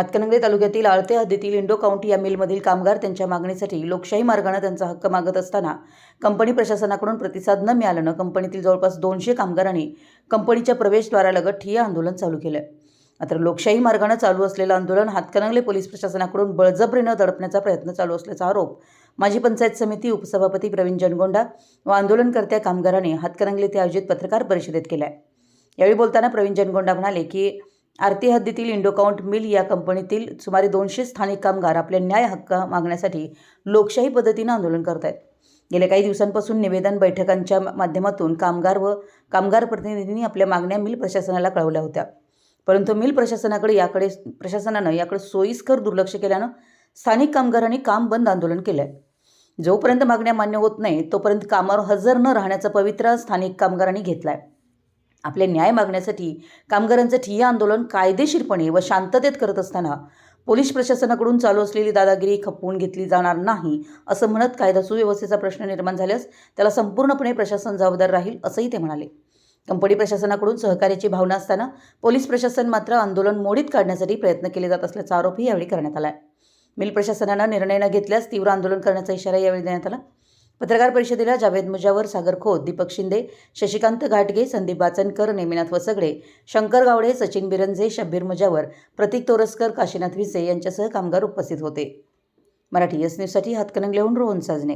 हातकणंगले तालुक्यातील आळते हद्दीतील Indo county या मिलमधील कामगार त्यांच्या मागणीसाठी लोकशाही मार्गाने त्यांचा हक्क मागत असताना कंपनी प्रशासनाकडून प्रतिसाद न मिळाल्यानं कंपनीतील जवळपास दोनशे कामगारांनी कंपनीच्या प्रवेशद्वारालगत ठिय्या आंदोलन चालू केलं मात्र लोकशाही मार्गानं चालू असलेलं आंदोलन हातकणंगले पोलीस प्रशासनाकडून बळजबरीनं दडपण्याचा प्रयत्न चालू असल्याचा आरोप माजी पंचायत समिती उपसभापती प्रवीण जनगोंडा व आंदोलनकर्त्या कामगारांनी हातकणंगले ते आयोजित पत्रकार परिषदेत केला यावेळी बोलताना प्रवीण जनगोंडा म्हणाले की आरती हद्दीतील इंडोकाउंट मिल या कंपनीतील सुमारे दोनशे स्थानिक कामगार आपल्या न्याय हक्क मागण्यासाठी लोकशाही पद्धतीनं आंदोलन करत आहेत गेल्या काही दिवसांपासून निवेदन बैठकांच्या माध्यमातून कामगार व कामगार प्रतिनिधींनी आपल्या मागण्या मिल प्रशासनाला कळवल्या होत्या. परंतु मिल प्रशासनाकडे याकडे प्रशासनानं याकडे सोयीस्कर दुर्लक्ष केल्यानं स्थानिक कामगारांनी काम बंद आंदोलन केलं आहे जोपर्यंत मागण्या मान्य होत नाही तोपर्यंत कामावर हजर न राहण्याचा पवित्रा स्थानिक कामगारांनी घेतला आहे आपले न्याय मागण्यासाठी कामगारांचं ठिय्या आंदोलन कायदेशीरपणे व शांततेत करत असताना पोलीस प्रशासनाकडून चालू असलेली दादागिरी खपवून घेतली जाणार नाही असं म्हणत कायदा सुव्यवस्थेचा प्रश्न निर्माण झाल्यास त्याला संपूर्णपणे प्रशासन जबाबदार राहील असंही ते म्हणाले. कंपनी प्रशासनाकडून सहकार्याची भावना असताना पोलीस प्रशासन मात्र आंदोलन मोडीत काढण्यासाठी प्रयत्न केले जात असल्याचा आरोपही यावेळी करण्यात आला मिल प्रशासनानं निर्णय न घेतल्यास तीव्र आंदोलन करण्याचा इशारा यावेळी देण्यात आला. पत्रकार परिषदेला जावेद मुजावर सागर खोत दीपक शिंदे शशिकांत घाटगे संदीप बाचनकर नेमिनाथ वसगडे शंकर गावडे सचिन बिरंजे शब्बीर मुजावर प्रतीक तोरसकर काशीनाथ विसे यांच्यासह कामगार उपस्थित होते. मराठी एस न्यूजसाठी हातकणंगलेहून रोहन साजने